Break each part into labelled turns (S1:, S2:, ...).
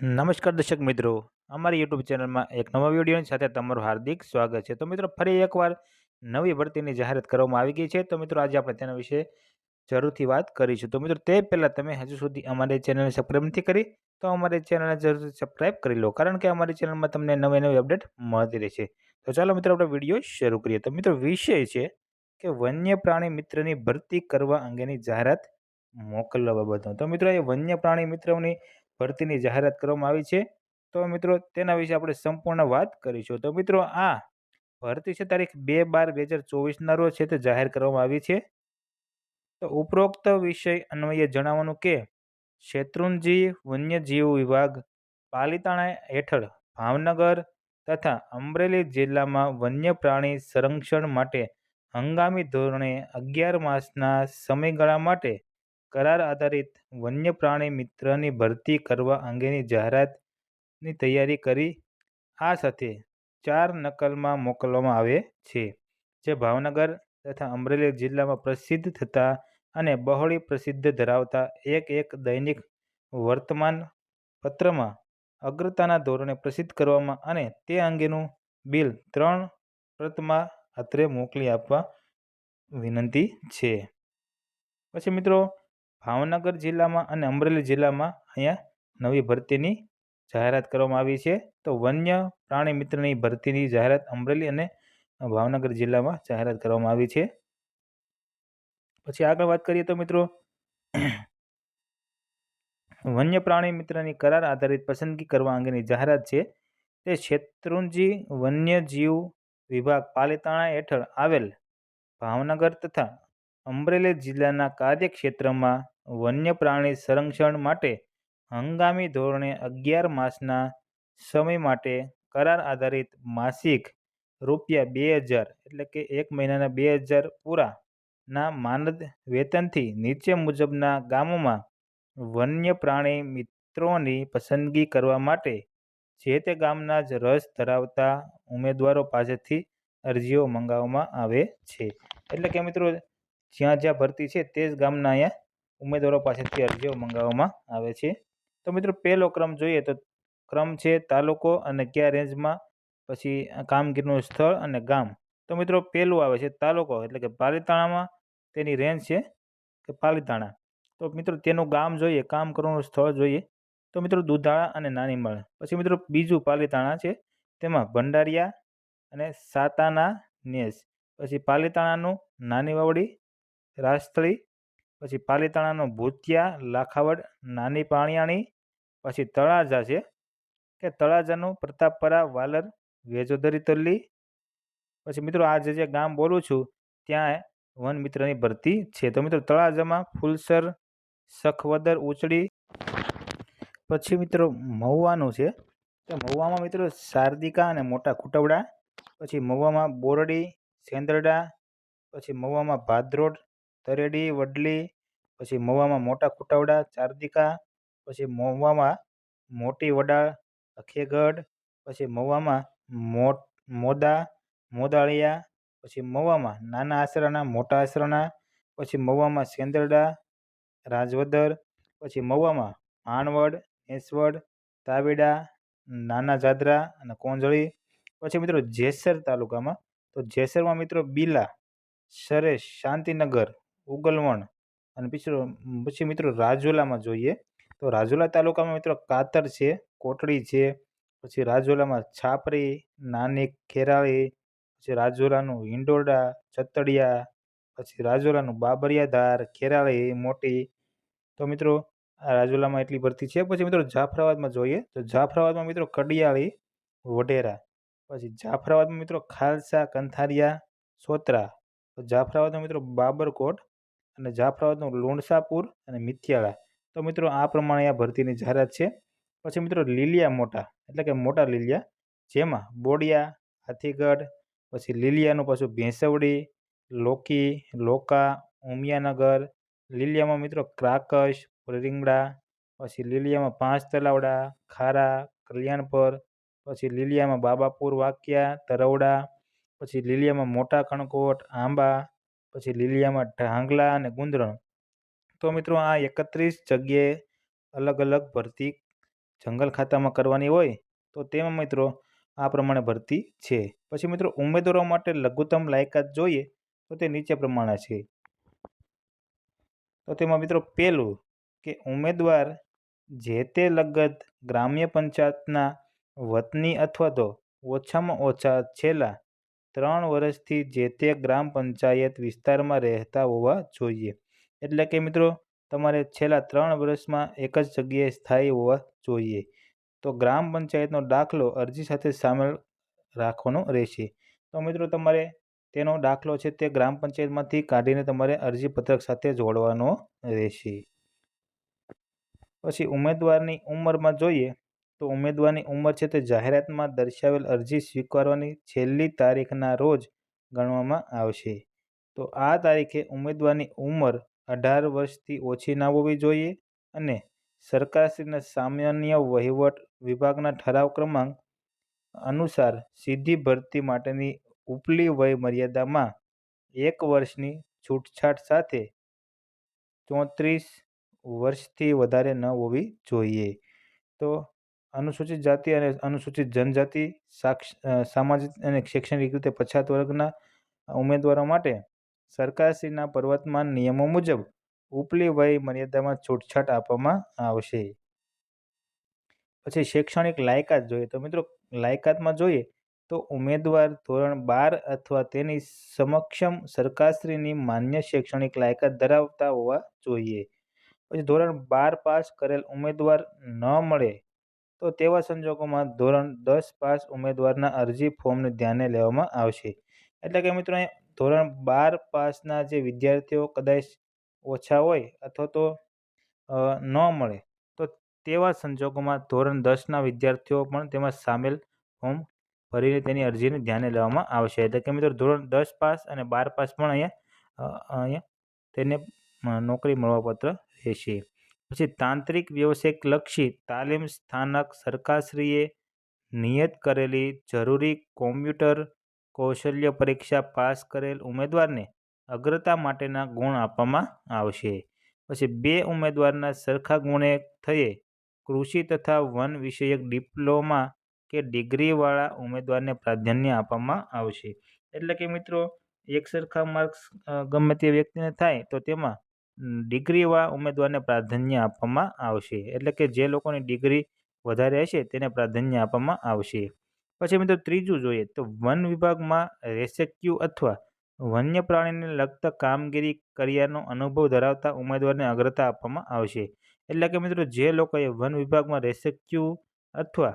S1: નમસ્કાર દર્શક મિત્રો. અમારી યુટ્યુબ ચેનલમાં એક નવા વિડીયોની સાથે તમારું હાર્દિક સ્વાગત છે. તો મિત્રો, ફરી એકવાર નવી ભરતીની જાહેરાત કરવામાં આવી ગઈ છે. તો મિત્રો, આજે આપણે તેના વિશે જરૂરથી વાત કરીશું. તો મિત્રો, તે પહેલાં તમે હજુ સુધી અમારી ચેનલને સબસ્ક્રાઈબ નથી કરી, તો અમારી ચેનલને જરૂરથી સબસ્ક્રાઈબ કરી લો, કારણ કે અમારી ચેનલમાં તમને નવી નવી અપડેટ મળતી રહેશે. તો ચાલો મિત્રો, આપણે વીડિયો શરૂ કરીએ. તો મિત્રો, વિષય છે કે વન્ય પ્રાણી મિત્રની ભરતી કરવા અંગેની જાહેરાત મોકલવા બાબતનો. તો મિત્રો, એ વન્ય પ્રાણી મિત્રોની ભરતીની જાહેરાત કરવામાં આવી છે. તો મિત્રો, તેના વિશે આપણે સંપૂર્ણ વાત કરીશું. તો મિત્રો, આ ભરતી છે તારીખ બે બાર બે હજાર ચોવીસના રોજ છે તે જાહેર કરવામાં આવી છે. તો ઉપરોક્ત વિષય અન્વયે જણાવવાનું કે, શેત્રુંજી વન્યજીવ વિભાગ પાલિતાણા હેઠળ ભાવનગર તથા અમરેલી જિલ્લામાં વન્ય પ્રાણી સંરક્ષણ માટે હંગામી ધોરણે અગિયાર માસના સમયગાળા માટે કરાર આધારિત વન્ય પ્રાણી મિત્રની ભરતી કરવા અંગેની જાહેરાતની તૈયારી કરી આ સાથે ચાર નકલમાં મોકલવામાં આવે છે, જે ભાવનગર તથા અમરેલી જિલ્લામાં પ્રસિદ્ધ થતા અને બહોળી પ્રસિદ્ધ ધરાવતા એક એક દૈનિક વર્તમાન પત્રમાં અગ્રતાના ધોરણે પ્રસિદ્ધ કરવામાં અને તે અંગેનું બિલ ત્રણ પ્રતમાં અત્રે મોકલી આપવા વિનંતી છે. પછી મિત્રો ભાવનગર જિલ્લામાં અને અમરેલી જિલ્લામાં અહીંયા નવી ભરતીની જાહેરાત કરવામાં આવી છે. તો વન્ય પ્રાણી મિત્રની ભરતીની જાહેરાત અમરેલી અને ભાવનગર જિલ્લામાં જાહેરાત કરવામાં આવી છે. પછી આગળ વાત કરીએ તો મિત્રો વન્ય પ્રાણી મિત્રની કરાર આધારિત પસંદગી કરવા અંગેની જાહેરાત છે. તે શેત્રુંજી વન્યજીવ વિભાગ પાલિતાણા હેઠળ આવેલ ભાવનગર તથા અમરેલી જિલ્લાના કાર્યક્ષેત્રમાં વન્ય પ્રાણી સંરક્ષણ માટે હંગામી ધોરણે અગિયાર માસના સમય માટે કરાર આધારિત માસિક રૂપિયા બે હજાર એટલે કે એક મહિનાના બે હજાર પૂરા ના માનદ વેતનથી નીચે મુજબના ગામોમાં વન્ય પ્રાણી મિત્રોની પસંદગી કરવા માટે જે તે ગામના જ રસ ધરાવતા ઉમેદવારો પાસેથી અરજીઓ મંગાવવામાં આવે છે. એટલે કે મિત્રો જ્યાં જ્યાં ભરતી છે તે જ ગામના અહીંયા ઉમેદવારો પાસેથી અરજીઓ મંગાવવામાં આવે છે. તો મિત્રો પહેલો ક્રમ જોઈએ તો ક્રમ છે તાલુકો અને કયા રેન્જમાં, પછી કામગીરીનું સ્થળ અને ગામ. તો મિત્રો પહેલું આવે છે તાલુકો, એટલે કે પાલીતાણામાં તેની રેન્જ છે કે પાલીતાણા. તો મિત્રો તેનું ગામ જોઈએ, કામ કરવાનું સ્થળ જોઈએ. તો મિત્રો દુધાળા અને નાનીમાળ. પછી મિત્રો બીજું પાલીતાણા છે, તેમાં ભંડારિયા અને સાતાના નેસ. પછી પાલીતાણાનું નાની વાવડી રાસથળી, પછી પાલીતાણાનો ભૂતિયા, લાખાવડ, નાની પાણિયાણી, પછી તળાજા છે, કે તળાજાનું પ્રતાપપરા, વાલર, વેજોદરી તલ્લી. પછી મિત્રો આ જે ગામ બોલું છું, ત્યાં વન મિત્રની ભરતી છે. તો મિત્રો તળાજામાં ફૂલસર, સખવદર ઉચડી પછી મિત્રો મહુવાનું છે. તો મહુવામાં મિત્રો શારદિકા અને મોટા ખુટવડા, પછી મહુવામાં બોરડી, સેંદરડા, પછી મહુવામાં ભાદરોડ તરેડી, વડલી, પછી મવામાં મોટા ખૂટાવડા, ચારદિકા, પછી મહુવામાં મોટી વડાળ, અખેગઢ, પછી મહુવામાં મોદા, મોદાળિયા, પછી મહુવામાં નાના આસરાના મોટા આસરાના પછી મહુવામાં સેંદરડા, રાજવદર, પછી મહુવામાં માણવડ એસવડ, તાવેડા, નાના જાદરા અને કોંજળી. પછી મિત્રો જેસર તાલુકામાં, તો જેસરમાં મિત્રો બીલા, સરેશ, શાંતિનગર ઉગલવણ. અને પછી પછી મિત્રો રાજુલામાં જોઈએ, તો રાજુલા તાલુકામાં મિત્રો કાતર છે કોટડી છે, પછી રાજુલામાં છાપરી, નાની ખેરાળી, પછી રાજુલાનું હિંડોળા, ચતડિયા, પછી રાજુલાનું બાબરિયાધાર, ખેરાળી, મોટી. તો મિત્રો, આ રાજુલામાં એટલી ભરતી છે. પછી મિત્રો જાફરાબાદમાં જોઈએ, તો જાફરાબાદમાં મિત્રો કડિયાળી, વઢેરા, પછી જાફરાબાદમાં મિત્રો ખાલસા કંથારિયા, સોત્રા. તો જાફરાબાદમાં મિત્રો બાબરકોટ અને જાફરાબાદનું લુણસાપુર અને મિથિયાળા. તો મિત્રો, આ પ્રમાણે આ ભરતીની જાહેરાત છે. પછી મિત્રો, લીલિયા મોટા, એટલે કે મોટા લીલિયા, જેમાં બોડિયા, હાથીગઢ, પછી લીલિયાનું પાછું ભેંસવડી, લોકી, લોકા, ઉમિયાનગર, લીલિયામાં મિત્રો ક્રાકશ રીંગડા પછી લીલિયામાં પાંચ તલાવડા, ખારા, કલ્યાણપર, પછી લીલિયામાં બાબાપુર વાક્યા, તરવડા, પછી લીલિયામાં મોટા કણકોટ, આંબા પછી લીલિયામાં ઢાંગલા અને ગુંદરણ. તો મિત્રો આ એકત્રીસ જગ્યાએ અલગ અલગ ભરતી જંગલ ખાતામાં કરવાની હોય તો તેમાં મિત્રો આ પ્રમાણે ભરતી છે. પછી મિત્રો ઉમેદવારો માટે લઘુત્તમ લાયકાત જોઈએ તો તે નીચે પ્રમાણે છે. તો તેમાં મિત્રો પહેલું કે ઉમેદવાર જે તે લગત ગ્રામ્ય પંચાયતના વતની અથવા તો ઓછામાં ઓછા છેલ્લા ત્રણ વર્ષથી જે તે ગ્રામ પંચાયત વિસ્તારમાં રહેતા હોવા જોઈએ. એટલે કે મિત્રો, તમારે છેલ્લા ત્રણ વર્ષમાં એક જ જગ્યાએ સ્થાયી હોવા જોઈએ. તો ગ્રામ પંચાયતનો દાખલો અરજી સાથે સામેલ રાખવાનો રહેશે. તો મિત્રો, તમારે તેનો દાખલો છે તે ગ્રામ પંચાયતમાંથી કાઢીને તમારે અરજીપત્રક સાથે જોડવાનો રહેશે. પછી ઉમેદવારની ઉંમરમાં જોઈએ તો ઉમેદવારની ઉંમર છે તે જાહેરાતમાં દર્શાવેલ અરજી સ્વીકારવાની છેલ્લી તારીખના રોજ ગણવામાં આવશે. તો આ તારીખે ઉમેદવારની ઉંમર અઢાર વર્ષથી ઓછી ના હોવી જોઈએ અને સરકારશ્રીના સામાન્ય વહીવટ વિભાગના ઠરાવ ક્રમાંક અનુસાર સીધી ભરતી માટેની ઉપલી વય મર્યાદામાં એક વર્ષની છૂટછાટ સાથે ચોત્રીસ વર્ષથી વધારે ન હોવી જોઈએ. તો અનુસૂચિત જાતિ અને અનુસૂચિત જનજાતિ સાક્ષ સામાજિક અને શૈક્ષણિક રીતે પછાત વર્ગના ઉમેદવારો માટે સરકારશ્રીના પ્રવર્તમાન નિયમો મુજબ ઉપલી વય મર્યાદામાં છૂટછાટ આપવામાં આવશે. પછી શૈક્ષણિક લાયકાત જોઈએ તો મિત્રો લાયકાતમાં જોઈએ તો ઉમેદવાર ધોરણ બાર અથવા તેની સમક્ષમ સરકારશ્રીની માન્ય શૈક્ષણિક લાયકાત ધરાવતા હોવા જોઈએ. પછી ધોરણ બાર પાસ કરેલ ઉમેદવાર ન મળે તો તેવા સંજોગોમાં ધોરણ દસ પાસ ઉમેદવારના અરજી ફોર્મને ધ્યાને લેવામાં આવશે. એટલે કે મિત્રો ધોરણ બાર પાસના જે વિદ્યાર્થીઓ કદાચ ઓછા હોય અથવા તો ન મળે, તો તેવા સંજોગોમાં ધોરણ દસના વિદ્યાર્થીઓ પણ તેમાં સામેલ ફોર્મ ભરીને તેની અરજીને ધ્યાને લેવામાં આવશે. એટલે કે મિત્રો ધોરણ દસ પાસ અને બાર પાસ પણ અહીંયા અહીંયા તેને નોકરી મળવાપત્ર રહેશે. પછી તાંત્રિક વ્યવસાયિક લક્ષી તાલીમ સ્થાનક સરકારશ્રીએ નિયત કરેલી જરૂરી કોમ્પ્યુટર કૌશલ્ય પરીક્ષા પાસ કરેલ ઉમેદવારને અગ્રતા માટેના ગુણ આપવામાં આવશે. પછી બે ઉમેદવારના સરખા ગુણે થયે કૃષિ તથા વન વિષયક ડિપ્લોમા કે ડિગ્રીવાળા ઉમેદવારને પ્રાધાન્ય આપવામાં આવશે. એટલે કે મિત્રો, એક સરખા માર્ક્સ ગમે તે વ્યક્તિને થાય તો તેમાં ડિગ્રીવાળા ઉમેદવારને પ્રાધાન્ય આપવામાં આવશે. એટલે કે જે લોકોની ડિગ્રી વધારે હશે તેને પ્રાધાન્ય આપવામાં આવશે. પછી મિત્રો ત્રીજું જોઈએ તો વન વિભાગમાં રેસ્ક્યુ અથવા વન્ય પ્રાણીને લગતા કામગીરી કર્યાનો અનુભવ ધરાવતા ઉમેદવારને અગ્રતા આપવામાં આવશે. એટલે કે મિત્રો જે લોકોએ વન વિભાગમાં રેસ્ક્યુ અથવા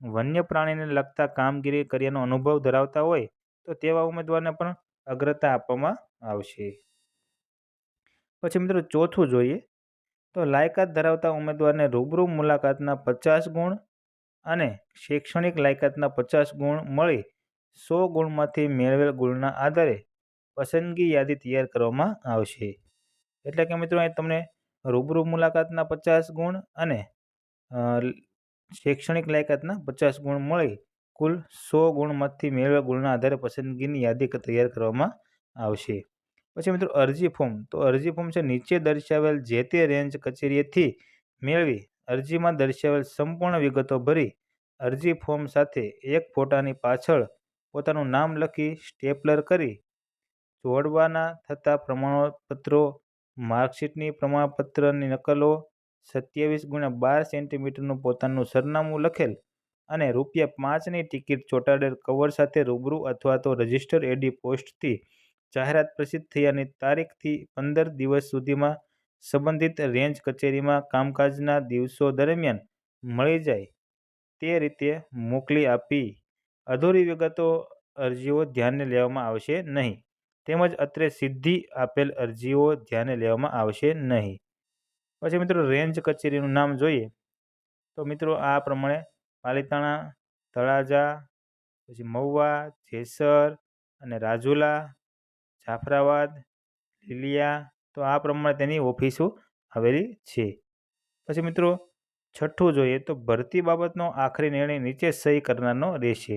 S1: વન્ય પ્રાણીને લગતા કામગીરી કર્યાનો અનુભવ ધરાવતા હોય તો તેવા ઉમેદવારને પણ અગ્રતા આપવામાં આવશે. પછી મિત્રો ચોથું જોઈએ તો લાયકાત ધરાવતા ઉમેદવારને રૂબરૂ મુલાકાતના પચાસ ગુણ અને શૈક્ષણિક લાયકાતના પચાસ ગુણ મળી સો ગુણમાંથી મેળવેલ ગુણના આધારે પસંદગી યાદી તૈયાર કરવામાં આવશે. એટલે કે મિત્રો અહીં તમને રૂબરૂ મુલાકાતના પચાસ ગુણ અને શૈક્ષણિક લાયકાતના પચાસ ગુણ મળી કુલ સો ગુણમાંથી મેળવેલ ગુણના આધારે પસંદગીની યાદી તૈયાર કરવામાં આવશે. પછી મિત્રો અરજી ફોર્મ તો અરજી ફોર્મ છે, નીચે દર્શાવેલ જે તે રેન્જ કચેરીએથી મેળવી અરજીમાં દર્શાવેલ સંપૂર્ણ વિગતો ભરી અરજી ફોર્મ સાથે એક ફોટાની પાછળ પોતાનું નામ લખી સ્ટેપલર કરી જોડવાના થતા પ્રમાણપત્રો, માર્કશીટની પ્રમાણપત્રની નકલો, સત્યાવીસ ગુણ્યા બાર સેન્ટીમીટરનું પોતાનું સરનામું લખેલ અને રૂપિયા પાંચની ટિકિટ ચોંટાડેલ કવર સાથે રૂબરૂ અથવા તો રજિસ્ટર એડી પોસ્ટથી જાહેરાત પ્રસિદ્ધ થયાની તારીખથી પંદર દિવસ સુધીમાં સંબંધિત રેન્જ કચેરીમાં કામકાજના દિવસો દરમિયાન મળી જાય તે રીતે મોકલી આપી. અધૂરી વિગતો અરજીઓ ધ્યાને લેવામાં આવશે નહીં. તેમજ અત્રે સીધી આપેલ અરજીઓ ધ્યાને લેવામાં આવશે નહીં. પછી મિત્રો રેન્જ કચેરીનું નામ જોઈએ. તો મિત્રો આ પ્રમાણે પાલિતાણા, તળાજા, પછી મહુવા, જેસર અને રાજુલા જાફરાબાદ, લીલિયા, તો આ પ્રમાણે તેની ઓફિસો આવેલી છે. પછી મિત્રો, છઠ્ઠું જોઈએ તો ભરતી બાબતનો આખરી નિર્ણય નીચે સહી કરનારનો રહેશે.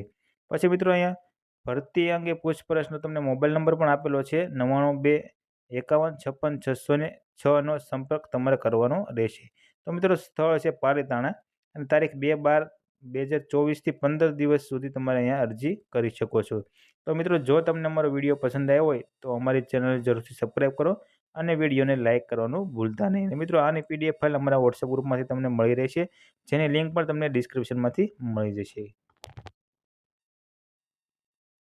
S1: પછી મિત્રો અહીંયા, ભરતી અંગે પૂછપરછનો તમને મોબાઈલ નંબર પણ આપેલો છે, નવ્વાણું બે એકાવન છપ્પન છસો ને છનો સંપર્ક તમારે કરવાનો રહેશે. તો મિત્રો, સ્થળ છે પાલીતાણા અને તારીખ બે બાર બે હજાર ચોવીસથી પંદર દિવસ સુધી તમારે અહીંયા અરજી કરી શકો છો. તો મિત્રો, જો તમને અમારો વીડિયો પસંદ આવ્યો હોય, તો અમારી ચેનલ જરૂરથી સબસ્ક્રાઈબ કરો અને વિડીયોને લાઇક કરવાનું ભૂલતા નહીં. મિત્રો, આની પીડીએફ ફાઇલ અમારા વોટ્સએપ ગ્રુપમાંથી તમને મળી રહેશે, જેની લિંક પણ તમને ડિસ્ક્રિપ્શનમાંથી મળી જશે.